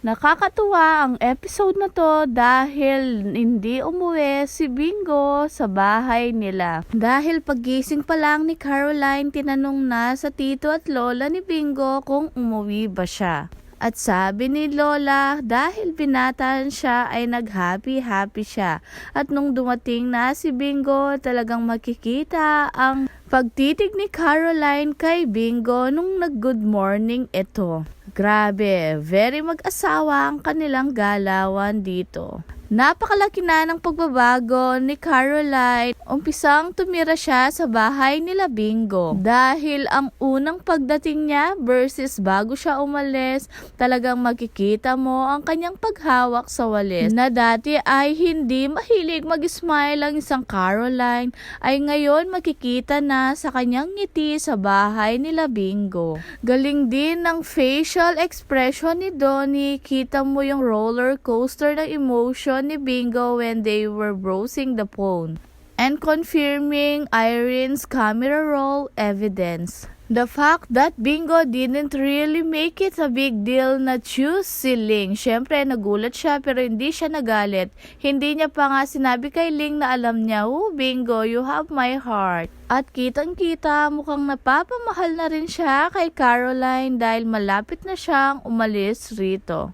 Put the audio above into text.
Nakakatuwa ang episode na to dahil hindi umuwi si Bingo sa bahay nila. Dahil pagising pa lang ni Caroline, tinanong na sa tito at lola ni Bingo kung umuwi ba siya. At sabi ni Lola, dahil binatan siya ay nag-happy-happy siya. At nung dumating na si Bingo, talagang makikita ang pagtitig ni Caroline kay Bingo nung nag-good morning ito. Grabe, very mag-asawa ang kanilang galawan dito. Napakalaki na ng pagbabago ni Caroline. Umpisang tumira siya sa bahay nila Bingo. Dahil ang unang pagdating niya versus bago siya umalis, talagang makikita mo ang kanyang paghawak sa walis. Na dati ay hindi mahilig mag-smile ang isang Caroline, ay ngayon makikita na sa kanyang ngiti sa bahay nila Bingo. Galing din ng facial expression ni Donnie. Kita mo yung roller coaster ng emotion ni Bingo when they were browsing the phone and confirming Irene's camera roll evidence. The fact that Bingo didn't really make it a big deal na choose si Ling. Siyempre, nagulat siya pero hindi siya nagalit. Hindi niya pa nga sinabi kay Ling na alam niya, Oh, Bingo, you have my heart. At kitang-kita, mukhang napapamahal na rin siya kay Caroline dahil malapit na siyang umalis rito.